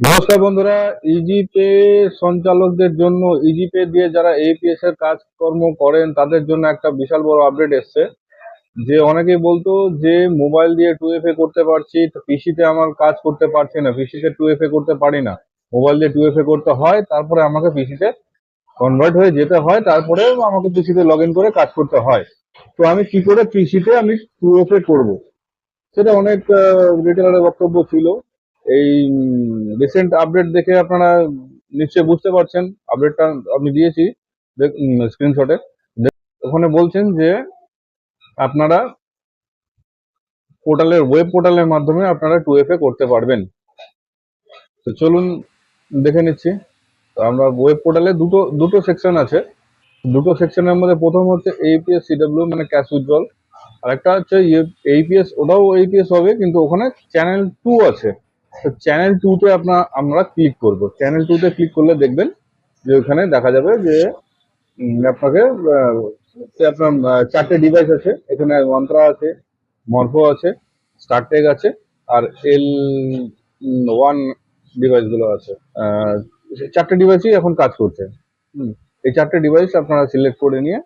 নমস্কার বন্ধুরা ইজিপে সঞ্চালকদের জন্য ইজিপে দিয়ে যারা এপিএস এর কাজকর্ম করেন, তাদের জন্য একটা বিশাল বড় আপডেট এসছে। যে অনেকেই বলতো যে মোবাইল দিয়ে টু এফ এ করতে পারছি পিসিতে আমার কাজ করতে পারছি না পিসিতে টু এফ এ করতে পারি না। মোবাইল দিয়ে টু এফ এ করতে হয়, তারপরে আমাকে পিসিতে কনভার্ট হয়ে যেতে হয় তারপরে আমাকে পিসিতে লগ করে কাজ করতে হয়। তো আমি কি করে পিসিতে আমি টু এফ এ করব? সেটা অনেক রিটেলারের বক্তব্য ছিল। এই রিসেন্ট আপডেট দেখে আপনারা নিশ্চয়ই বুঝতে পারছেন। আপডেটটা আমি দিয়েছি স্ক্রিনশটে ওখানে বলছেন যে আপনারা পোর্টালের ওয়েব পোর্টালের মাধ্যমে আপনারা টু এফ এ করতে পারবেন। তো চলুন দেখে নিচ্ছি। তো আমরা ওয়েব পোর্টালে দুটো দুটো সেকশন আছে। দুটো সেকশনের মধ্যে প্রথম হচ্ছে এইপিএস সিডব্লিউ মানে ক্যাশ উইথড্রল আর একটা হচ্ছে এইপিএস ওটাও এইপিএস হবে, কিন্তু ওখানে চ্যানেল টু আছে। তো চ্যানেল টুতে আপনার আমরা ক্লিক করব। চ্যানেল টুতে ক্লিক করলে দেখবেন যে ওখানে দেখা যাবে যে আপনাকে আপনার চারটে ডিভাইস আছে। এখানে মন্ত্রা আছে, মরফো আছে স্টারটেক আছে, আর এল ওয়ান ডিভাইসগুলো আছে। চারটে ডিভাইসই এখন কাজ করছে। এই চারটে ডিভাইস আপনারা সিলেক্ট করে নিয়ে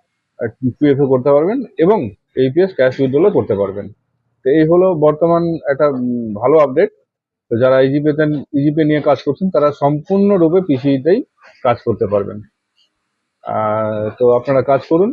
পিএফএ করতে পারবেন এবং এইপিএস ক্যাশ উইথড্রলও করতে পারবেন। তো এই হলো বর্তমান একটা ভালো আপডেট তো যারা ইজিপে ইজিপে নিয়ে কাজ করছেন, তারা সম্পূর্ণরূপে পিসিতেই কাজ করতে পারবেন। তো আপনারা কাজ করুন।